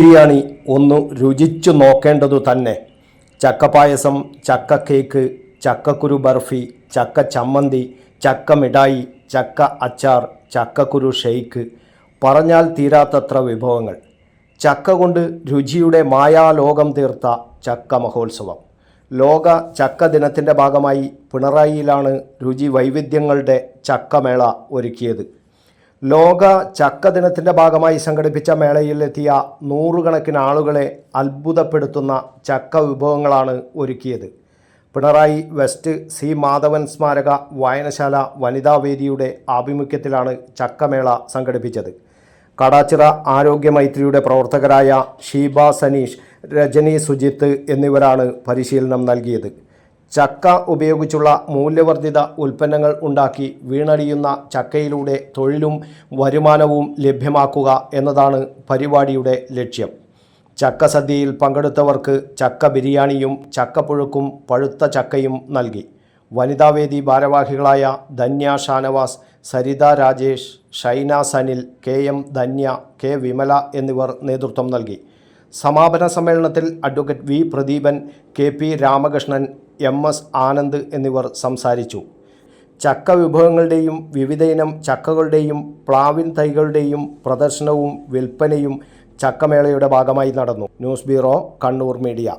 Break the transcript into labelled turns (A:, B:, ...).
A: ബിരിയാണി ഒന്ന് രുചിച്ചു നോക്കേണ്ടതു തന്നെ. ചക്കപ്പായസം ചക്ക കേക്ക് ചക്കക്കുരു ബർഫി ചക്ക ചമ്മന്തി ചക്ക മിഠായി ചക്ക അച്ചാർ ചക്കക്കുരു ഷെയ്ക്ക്. പറഞ്ഞാൽ തീരാത്തത്ര വിഭവങ്ങൾ. ചക്ക കൊണ്ട് രുചിയുടെ മായാലോകം തീർത്ത ചക്ക മഹോത്സവം. ലോക ചക്ക ദിനത്തിന്റെ ഭാഗമായി പിണറായിയിലാണ് രുചി വൈവിധ്യങ്ങളുടെ ചക്കമേള ഒരുക്കിയത്. ലോക ചക്ക ദിനത്തിന്റെ ഭാഗമായി സംഘടിപ്പിച്ച മേളയിൽ മേളയിലെത്തിയ നൂറുകണക്കിന് ആളുകളെ അത്ഭുതപ്പെടുത്തുന്ന ചക്ക വിഭവങ്ങളാണ് ഒരുക്കിയത്. പിണറായി വെസ്റ്റ് സി മാധവൻ സ്മാരക വായനശാല വനിതാവേദിയുടെ ആഭിമുഖ്യത്തിലാണ് ചക്കമേള സംഘടിപ്പിച്ചത്. കടാച്ചിറ ആരോഗ്യ മൈത്രിയുടെ പ്രവർത്തകരായ ഷീബ സനീഷ് രജനി സുജിത്ത് എന്നിവരാണ് പരിശീലനം നൽകിയത്. ചക്ക ഉപയോഗിച്ചുള്ള മൂല്യവർദ്ധിത ഉൽപ്പന്നങ്ങൾ ഉണ്ടാക്കി വീണടിയുന്ന ചക്കയിലൂടെ തൊഴിലും വരുമാനവും ലഭ്യമാക്കുക എന്നതാണ് പരിപാടിയുടെ ലക്ഷ്യം. ചക്ക സദ്യയിൽ പങ്കെടുത്തവർക്ക് ചക്ക ബിരിയാണിയും ചക്കപ്പുഴുക്കും പഴുത്ത ചക്കയും നൽകി. വനിതാവേദി ഭാരവാഹികളായ Dhanya Shanavas Saritha Rajesh Shaina Sanil K M Dhanya K Vimala എന്നിവർ നേതൃത്വം നൽകി. സമാപന സമ്മേളനത്തിൽ advocate V Pradeepan K P Ramakrishnan M S Anand എന്നിവർ സംസാരിച്ചു. ചക്ക വിഭവങ്ങളുടെയും വിവിധയിനം ചക്കകളുടെയും പ്ലാവിൻ തൈകളുടെയും പ്രദർശനവും വിൽപ്പനയും ചക്കമേളയുടെ ഭാഗമായി നടന്നു. News bureau Kannur media.